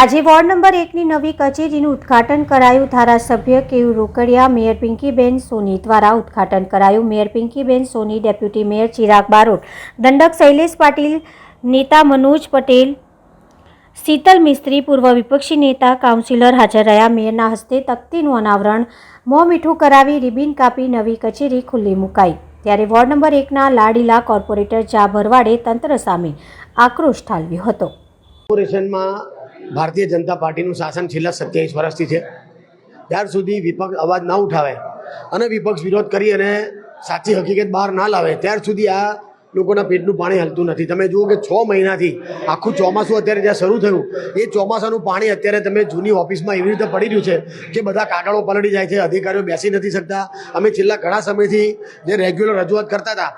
આજે ward number એકની નવી કચેરીનું ઉદ્ઘાટન કરાયું ધારાસભ્ય કેયુ રોકડિયા, મેયર પિંકીબેન સોની દ્વારા ઉદ્ઘાટન કરાયું. Mayor Pinkiben Soni, deputy mayor Chirag Barot, દંડક શૈલેષ પાટીલ, નેતા મનોજ પટેલ, શીતલ મિસ્ત્રી, પૂર્વ વિપક્ષી નેતા, કાઉન્સિલર હાજર રહ્યા. મેયરના હસ્તે તકતીનું અનાવરણ, મોં મીઠું કરાવી રિબિન કાપી નવી કચેરી ખુલ્લી મુકાઈ. ત્યારે વોર્ડ નંબર એકના લાડીલા કોર્પોરેટર ચા ભરવાડે તંત્ર સામે આક્રોશ ઠાલવ્યો હતો. કોર્પોરેશનમાં ભારતીય જનતા પાર્ટીનું શાસન છેલ્લા સત્યાવીસ વર્ષથી છે. ત્યાર સુધી વિપક્ષ અવાજ ના ઉઠાવે અને વિપક્ષ વિરોધ કરી અને સાચી હકીકત બહાર ના લાવે. ત્યાર સુધી આ લોકોના પેટનું પાણી હલતું નથી. તમે જુઓ કે છ મહિનાથી આખું ચોમાસું અત્યારે જ્યાં શરૂ થયું, એ ચોમાસાનું પાણી અત્યારે તમે જૂની ઓફિસમાં એવી રીતે પડી રહ્યું છે કે બધા કાગળો પલળી જાય છે, અધિકારીઓ બેસી નથી શકતા. અમે છેલ્લા ઘણા સમયથી જે રેગ્યુલર રજૂઆત કરતા હતા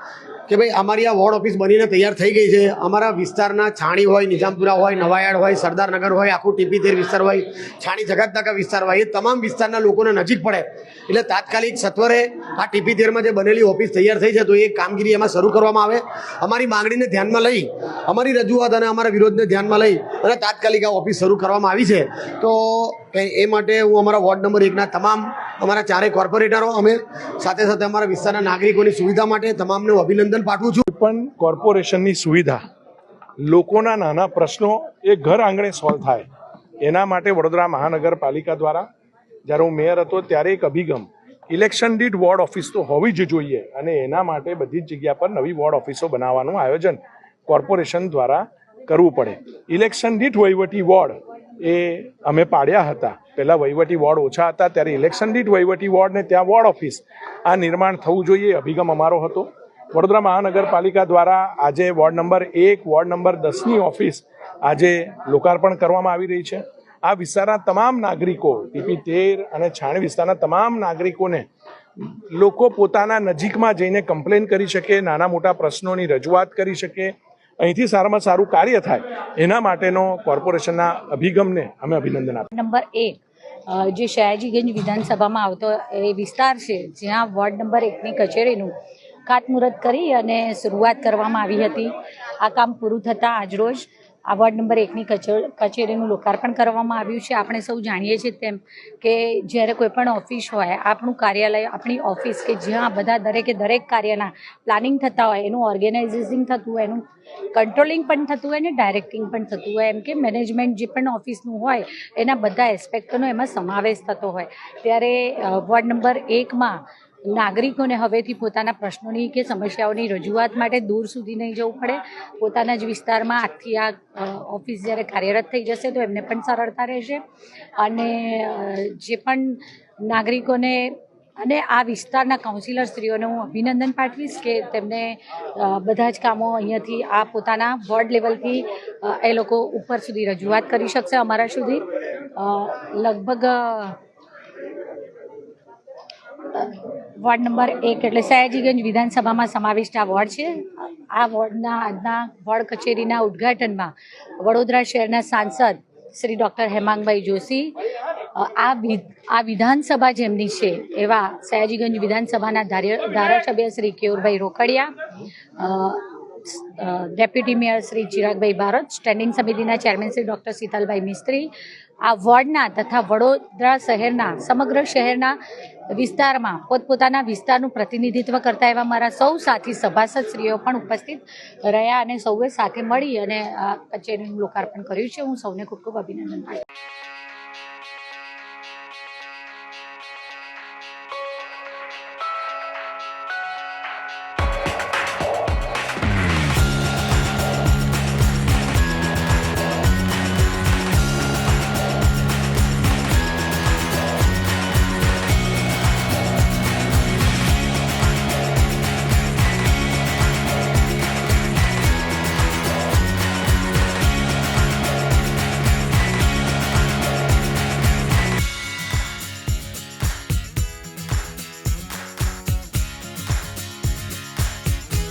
કે ભાઈ અમારી આ વોર્ડ ઓફિસ બનીને તૈયાર થઈ ગઈ છે. અમારા વિસ્તારના છાણી હોય, નિઝામપુરા હોય નવાયાડ હોય, સરદારનગર હોય, આખું ટીપી તેર વિસ્તાર હોય, છાણી જગતનાકા વિસ્તાર હોય, એ તમામ વિસ્તારના લોકોને નજીક પડે. એટલે તાત્કાલિક સત્વરે આ ટીપી તેરમાં જે બનેલી ઓફિસ તૈયાર થઈ છે, તો એ કામગીરી એમાં શરૂ કરવામાં આવે. અમારી માંગણીને ધ્યાનમાં લઈ, અમારી રજૂઆત અને અમારા વિરોધને ધ્યાનમાં લઈ અને તાત્કાલિક આ ઓફિસ શરૂ કરવામાં આવી છે. તો એ માટે હું અમારા વોર્ડ નંબર એકના તમામ અમારા ચારેય કોર્પોરેટરો, અમે સાથે સાથે અમારા વિસ્તારના નાગરિકોની સુવિધા માટે તમામને અભિનંદન પાઠવું છું. પણ કોર્પોરેશનની સુવિધા લોકોના નાના પ્રશ્નો એ ઘર આંગણે સોલ્વ થાય. એના માટે વડોદરા મહાનગરપાલિકા દ્વારા જ્યારે હું મેયર હતો ત્યારે એક અભિગમ, ઇલેક્શન દીઠ વોર્ડ ઓફિસ તો હોવી જ જોઈએ અને એના માટે બધી જ જગ્યા પર નવી વોર્ડ ઓફિસો બનાવવાનું આયોજન કોર્પોરેશન દ્વારા કરવું પડે. ઇલેક્શન દીઠ વહીવટી વોર્ડ એ અમે પાડ્યા હતા. પહેલાં વહીવટી વોર્ડ ઓછા હતા, ત્યારે ઇલેક્શન દીઠ વહીવટી વોર્ડ ને ત્યાં વોર્ડ ઓફિસ આ નિર્માણ થવું જોઈએ અભિગમ અમારો હતો. વડોદરા મહાનગરપાલિકા દ્વારા આજે વોર્ડ નંબર એક, વોર્ડ નંબર દસની ઓફિસ આજે લોકાર્પણ કરવામાં આવી રહી છે. આ વિસ્તારના તમામ નાગરિકો ટીપી તેર અને છાણ વિસ્તારના તમામ નાગરિકોને લોકો પોતાના નજીકમાં જઈને કમ્પ્લેન કરી શકે, નાના મોટા પ્રશ્નોની રજૂઆત કરી શકે અહીંથી સારામાં સારું કાર્ય થાય, એના માટેનો કોર્પોરેશનના અભિગમને અમે અભિનંદન આપીએ. નંબર એક જે સયાજીગંજ વિધાનસભામાં આવતો એ વિસ્તાર છે, જ્યાં વોર્ડ નંબર એકની કચેરીનું ખાતમુહૂર્ત કરી અને શરૂઆત કરવામાં આવી હતી. આ કામ પૂરું થતાં આજરોજ આ વોર્ડ નંબર એકની કચે- કચેરીનું લોકાર્પણ કરવામાં આવ્યું છે. આપણે સૌ જાણીએ છીએ તેમ કે જ્યારે કોઈ પણ ઓફિસ હોય, આપણું કાર્યાલય, આપણી ઓફિસ કે જ્યાં બધા દરેકે દરેક કાર્યના પ્લાનિંગ થતા હોય, એનું ઓર્ગેનાઇઝિંગ થતું હોય, એનું કંટ્રોલિંગ પણ થતું હોય ને ડાયરેક્ટિંગ પણ થતું હોય, એમ કે મેનેજમેન્ટ જે પણ ઓફિસનું હોય, એના બધા એસ્પેક્ટનો એમાં સમાવેશ થતો હોય. ત્યારે વોર્ડ નંબર એકમાં નાગરિકોને હવેથી પોતાના પ્રશ્નોની કે સમસ્યાઓની રજૂઆત માટે દૂર સુધી નહીં જવું પડે. પોતાના જ વિસ્તારમાં આજથી આ ઓફિસ જ્યારે કાર્યરત થઈ જશે તો એમને પણ સરળતા રહેશે. અને જે પણ નાગરિકોને અને આ વિસ્તારના કાઉન્સિલર સ્ત્રીઓને હું અભિનંદન પાઠવીશ કે તેમને બધા જ કામો અહીંયાથી આ પોતાના વોર્ડ લેવલથી એ લોકો ઉપર સુધી રજૂઆત કરી શકશે અમારા સુધી. લગભગ વોર્ડ નંબર એક એટલે સયાજીગંજ વિધાનસભામાં સમાવિષ્ટ આ વોર્ડ છે. આ વોર્ડના આજના વોર્ડ કચેરીના ઉદ્ઘાટનમાં વડોદરા શહેરના સાંસદ શ્રી ડૉક્ટર હેમાંગભાઈ જોશી આ આ વિધાનસભા જેમની છે એવા સયાજીગંજ વિધાનસભાના ધારાસભ્ય Shri Keyurbhai Rokadiya deputy mayor Shri Chiragbhai Bharat standing સમિતિના ચેરમેન શ્રી ડૉક્ટર શીતલભાઈ મિસ્ત્રી આ વોર્ડના તથા વડોદરા શહેરના, સમગ્ર શહેરના વિસ્તારમાં પોતપોતાના વિસ્તારનું પ્રતિનિધિત્વ કરતા એવા મારા સૌ સાથી સભાસદશ્રીઓ પણ ઉપસ્થિત રહ્યા અને સૌએ સાથે મળી અને આ કચેરીનું લોકાર્પણ કર્યું છે હું સૌને ખૂબ ખૂબ અભિનંદન પાઠવું.